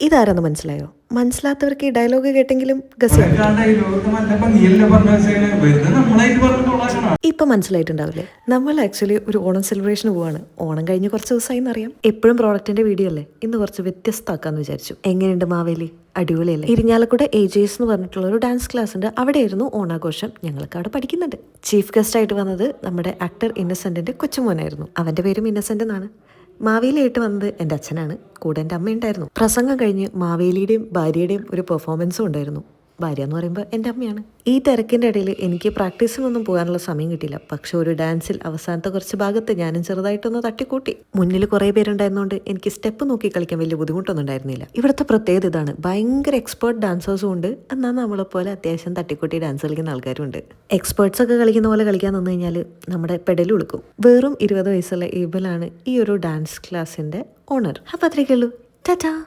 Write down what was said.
ഇതാരെന്ന് മനസ്സിലായോ? മനസ്സിലാത്തവർക്ക് ഈ ഡയലോഗ് കേട്ടെങ്കിലും ഇപ്പൊ മനസ്സിലായിട്ടുണ്ടാവില്ലേ? നമ്മൾ ആക്ച്വലി ഒരു ഓണം സെലിബ്രേഷൻ പോവാണ്. ഓണം കഴിഞ്ഞ് കുറച്ച് ദിവസമായി എന്നറിയാം എപ്പോഴും പ്രോഡക്റ്റിന്റെ വീഡിയോ അല്ലേ? ഇന്ന് കുറച്ച് വ്യത്യസ്തമാക്കാന്ന് വിചാരിച്ചു. എങ്ങനെയുണ്ട് മാവേലി? അടിപൊളിയല്ലേ? ഇരിഞ്ഞാലക്കൂടെ എ ജെ എസ് എന്ന് പറഞ്ഞിട്ടുള്ള ഒരു ഡാൻസ് ക്ലാസ് ഉണ്ട്. അവിടെയായിരുന്നു ഓണാഘോഷം. ഞങ്ങൾക്ക് അവിടെ പഠിക്കുന്നുണ്ട്. ചീഫ് ഗസ്റ്റ് ആയിട്ട് വന്നത് നമ്മുടെ ആക്ടർ ഇന്നസെന്റിന്റെ കൊച്ചുമോനായിരുന്നു. അവന്റെ പേരും ഇന്നസെന്റ് എന്നാണ്. മാവേലിയായിട്ട് വന്നത് എന്റെ അച്ഛനാണ്. കൂടെ എന്റെ അമ്മയുണ്ടായിരുന്നു. പ്രസംഗം കഴിഞ്ഞ് മാവേലിയുടെയും ഭാര്യയുടെയും ഒരു പെർഫോമൻസും ഉണ്ടായിരുന്നു. ഭാര്യ എന്ന് പറയുമ്പോൾ എന്റെ അമ്മയാണ്. ഈ തിരക്കിന്റെ ഇടയിൽ എനിക്ക് പ്രാക്ടീസിനൊന്നും പോകാനുള്ള സമയം കിട്ടിയില്ല. പക്ഷെ ഒരു ഡാൻസിൽ അവസാനത്തെ കുറച്ച് ഭാഗത്ത് ഞാനും ചെറുതായിട്ടൊന്ന് തട്ടിക്കൂട്ടി. മുന്നിൽ കുറേ പേരുണ്ടായിരുന്നതുകൊണ്ട് എനിക്ക് സ്റ്റെപ്പ് നോക്കി കളിക്കാൻ വലിയ ബുദ്ധിമുട്ടൊന്നും ഉണ്ടായിരുന്നില്ല. ഇവിടുത്തെ പ്രത്യേകത ഇതാണ്. ഭയങ്കര എക്സ്പേർട്ട് ഡാൻസേഴ്സും ഉണ്ട്. എന്നാൽ നമ്മളെപ്പോലെ അത്യാവശ്യം തട്ടിക്കൂട്ടി ഡാൻസ് കളിക്കുന്ന ആൾക്കാരുണ്ട്. എക്സ്പേർട്സ് ഒക്കെ കളിക്കുന്ന പോലെ കളിക്കാൻ നിന്ന് കഴിഞ്ഞാൽ നമ്മുടെ പെടലും ഉളുക്കും. വെറും ഇരുപത് വയസ്സുള്ള ഏബിളാണ് ഈ ഒരു ഡാൻസ് ക്ലാസ്സിന്റെ ഓണർ. അപ്പോൾ അത്രയൊക്കെ ഉള്ളൂ. ടാറ്റാ.